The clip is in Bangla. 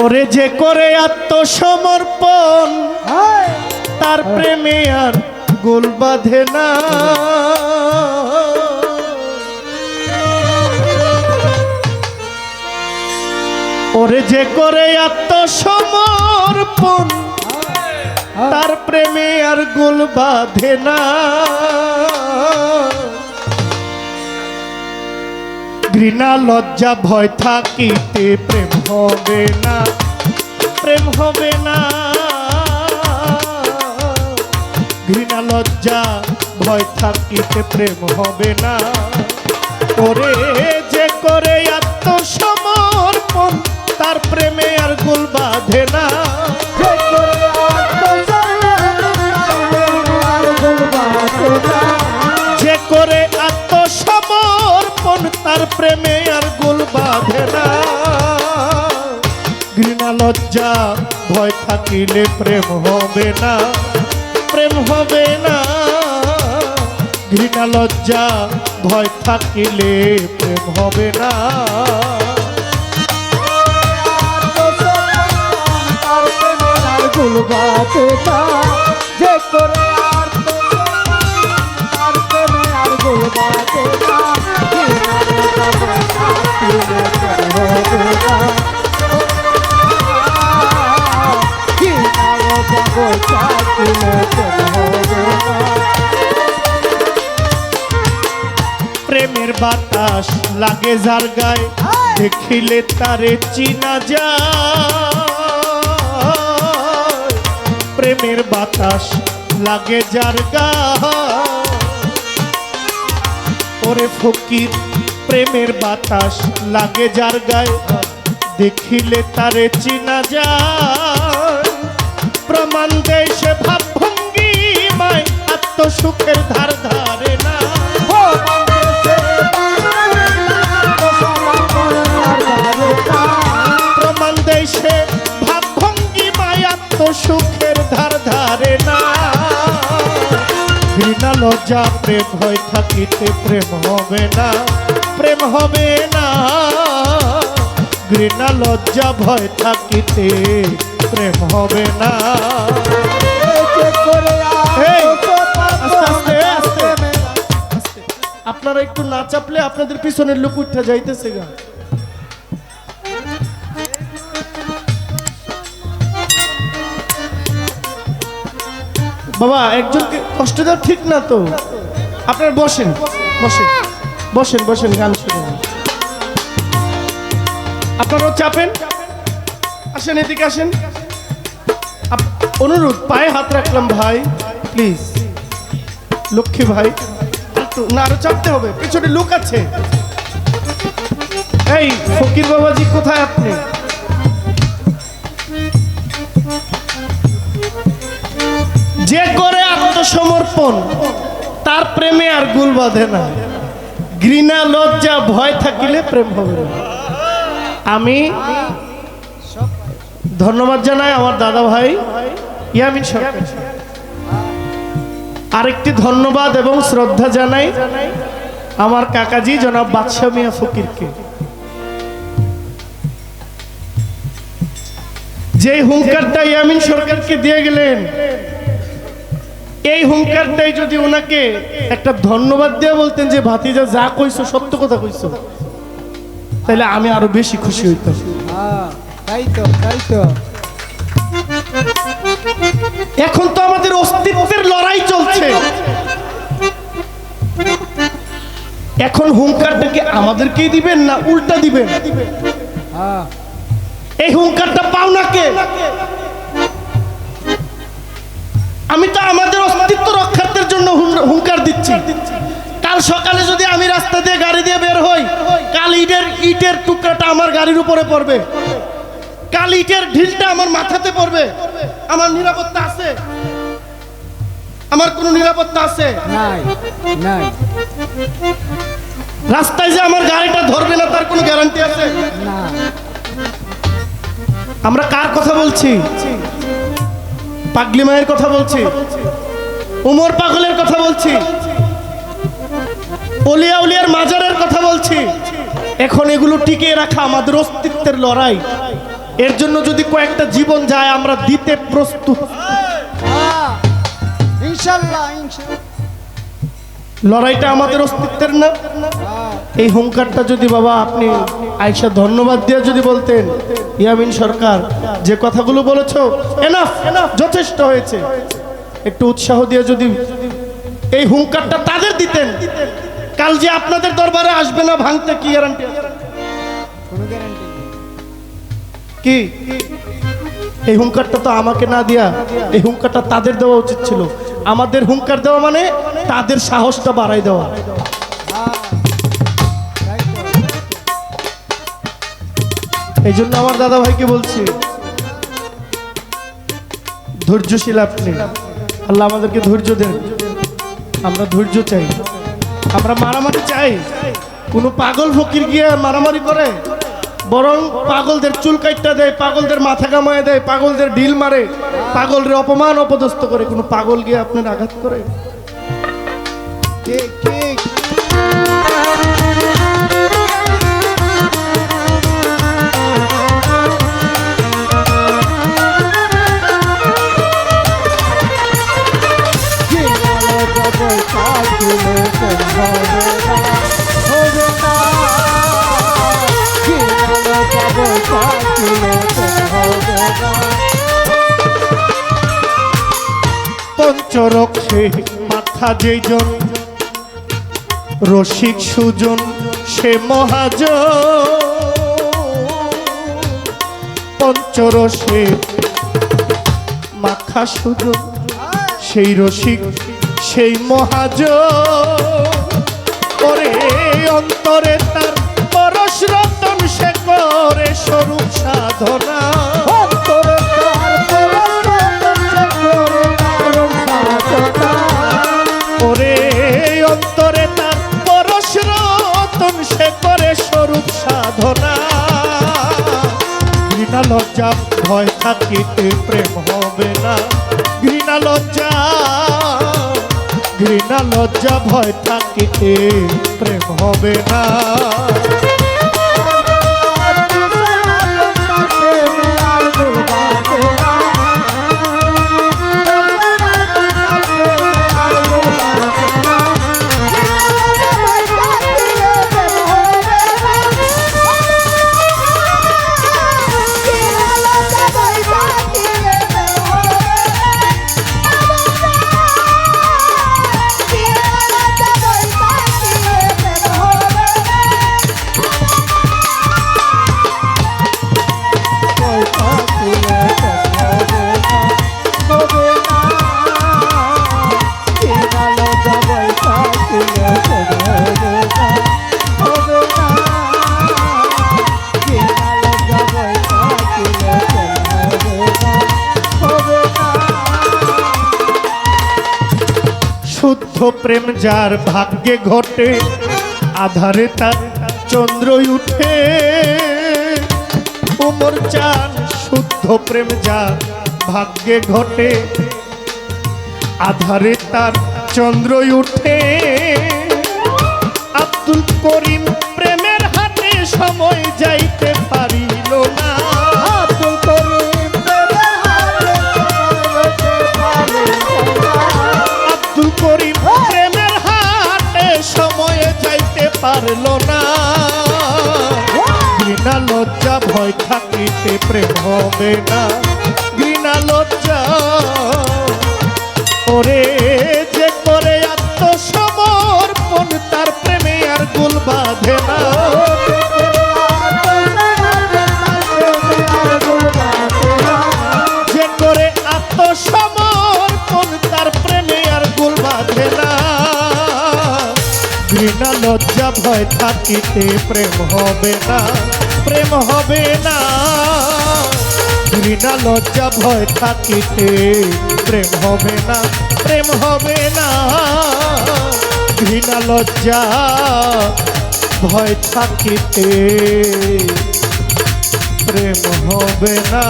ওরে যে করে আত্মসমর্পণ তার প্রেমে আর গোল বাঁধে না। ওরে যে করে আত্মসমর্পণ তার প্রেমে আর গোল বাঁধে না। ঘৃণা, লজ্জা, ভয় থাকিতে প্রেম হবে না, প্রেম হবে না। ঘৃণা, লজ্জা, ভয় থাকিতে প্রেম হবে না। ওরে যে করে আত্মসমর্পণ, তার প্রেমে আর গোল বাঁধে না। লজ্জা ভয় থাকিলে প্রেম হবে না প্রেম হবে না ঘৃণা লজ্জা ভয় থাকিলে প্রেম হবে না যে করে আর আর প্রেমে আর গুলবাতে বাতাস লাগে যার গায়ে দেখিলে তারে চিনা যায়। প্রেমের বাতাস লাগে যার গায়ে। ওরে ফকির প্রেমের বাতাস লাগে যার গায়ে দেখিলে তারে চিনা যায়। প্রমাণ দেয় সে ভাব ভঙ্গি মায় আত্মসুখের ধারে লজ্জা প্রেম ভয় থাকিতে প্রেম হবে না, প্রেম হবে না। ঘৃণা, লজ্জা, ভয় থাকিতে প্রেম হবে না। আপনারা একটু না চাপলে আপনাদের পিছনের লোক উঠে যাইতেছে গা। বাবা, একজনকে কষ্ট দেওয়া ঠিক না তো। আপনারা বসেন বসেন বসেন বসেন, গান শুনুন। আপনারাও চাপেন। আসেন, এদিকে আসেন। অনুরোধ, পায়ে হাত রাখলাম ভাই প্লিজ লক্ষ্মী ভাই না, আরও চাপতে হবে, পিছনে লোক আছে। এই, ফকির বাবাজি, কোথায় আপনি? যে করে আত্মসমর্পণ, তার প্রেমে আর গুল বাঁধে না। ঘৃণা, লজ্জা, ভয় থাকিলে প্রেম হবে না। আমি ধন্যবাদ জানাই আমার দাদা ভাই, ইয়ামিন সরকার। আরেকটি ধন্যবাদ এবং শ্রদ্ধা জানাই আমার কাকাজি জনাব বাদশাহ মিয়া ফকিরকে। যে হুঙ্কারটা ইয়ামিন সরকারকে দিয়ে গেলেন এই হুঙ্কারটাই যদি ওনাকে একটা ধন্যবাদ দিয়ে বলতেন যে ভাতিজা যা কইছো সত্য কথা কইছো তাহলে আমি আরও বেশি খুশি হইতাম। তাই তো তাই তো। এখন তো আমাদের অস্তিত্বের লড়াই চলছে। এখন হুঙ্কারটাকে আমাদেরকেই দিবেন না উল্টা দিবেন? হ্যাঁ। এই হুঙ্কারটা পাও না সকালে যদি আমি রাস্তা দিয়ে গাড়ি দিয়ে বের হই কাল ইটের ইটের টুকরাটা আমার গাড়ির উপরে পড়বে। কাল ইটের ঢিলটা আমার মাথাতে পড়বে। আমার নিরাপত্তা আছে। আমার কোনো নিরাপত্তা আছে? রাস্তায় যে আমার গাড়িটা ধরবে না তার কোনো গ্যারান্টি আছে? আমরা কার কথা বলছি? পাগলি মায়ের কথা বলছি? উমর পাগলের কথা বলছি? অলিয়া উলিয়ার মাজারের কথা বলছি। এখন এগুলো টিকিয়ে রাখা আমাদের অস্তিত্বের লড়াই। এর জন্য যদি কয়েকটা জীবন যায় আমরা দিতে প্রস্তুত। হ্যাঁ লড়াইটা আমাদের অস্তিত্বের না। এই হুঙ্কারটা যদি বাবা আপনি আয়সা ধন্যবাদ দিয়ে যদি বলতেন ইয়ামিন সরকার যে কথাগুলো বলেছ এনাফ যথেষ্ট হয়েছে। একটু উৎসাহ দিয়ে যদি এই হুঙ্কারটা তাদের দিতেন। কাল যে আপনাদের দরবারে আসবে না ভাঙতে কি গ্যারান্টি কি? এই হুঙ্কারটা তো আমাকে না দিয়া এই হুঙ্কারটা তাদের দেওয়া উচিত ছিল। আমাদের হুঙ্কার দেওয়া মানে তাদের সাহসটা বাড়াই দেওয়া। এই জন্য আমার দাদা ভাইকে বলছি ধৈর্যশীল আপনি। আল্লাহ আমাদেরকে ধৈর্য দেন। আমরা ধৈর্য চাই। আমরা মারামারি চাই। কোনো পাগল ফকির গিয়ে মারামারি করে, বরং পাগলদের চুল কাইটটা দেয়, পাগলদের মাথা কামায় দেয়, পাগলদের ঢিল মারে, পাগলের অপমান অপদস্থ করে, কোনো পাগল গিয়ে আপনার আঘাত করে? ঠিক ঠিক হবে না, হবে না। জীবনে যতই কাটিলে হবে না। পঞ্চরক্ষে মাথা যেজন রসিক সুজন সে মহাজ পঞ্চরসে মাখা সুজন সেই রসিক সেই মহাজ করে, অন্তরে তার পরশ রতন সে করে স্বরূপ সাধনা। অন্তরে তার পরশ রতন সে করে স্বরূপ সাধনা। ঘৃণা লজ্জা, ভয় থাকিতে প্রেম হবে না। ঘৃণা লজ্জা ঘৃণা লজ্জা ভয় থাকে প্রেম হবে না। প্রেম যার ভাগ্যে ঘটে, আধারে তার চন্দ্রই উঠে। উমর চান শুদ্ধ প্রেম যার ভাগ্যে ঘটে, আধারে তার চন্দ্রই উঠে। আব্দুল করিম প্রেমের হাতে সময় যাইতে পারিল পারল না। বিনা লজ্জা ভয় থাকিতে প্রেম হবে না। ঘৃণা লজ্জা। ওরে যে করে আত্মসমর্পণ, তার প্রেমে আর গুল বাঁধে না। ভয় থাকিতে প্রেম হবে না, প্রেম হবে না। ঘৃণা, লজ্জা ভয় থাকিতে প্রেম হবে না, প্রেম হবে না। ঘৃণা, লজ্জা ভয় থাকিতে প্রেম হবে না।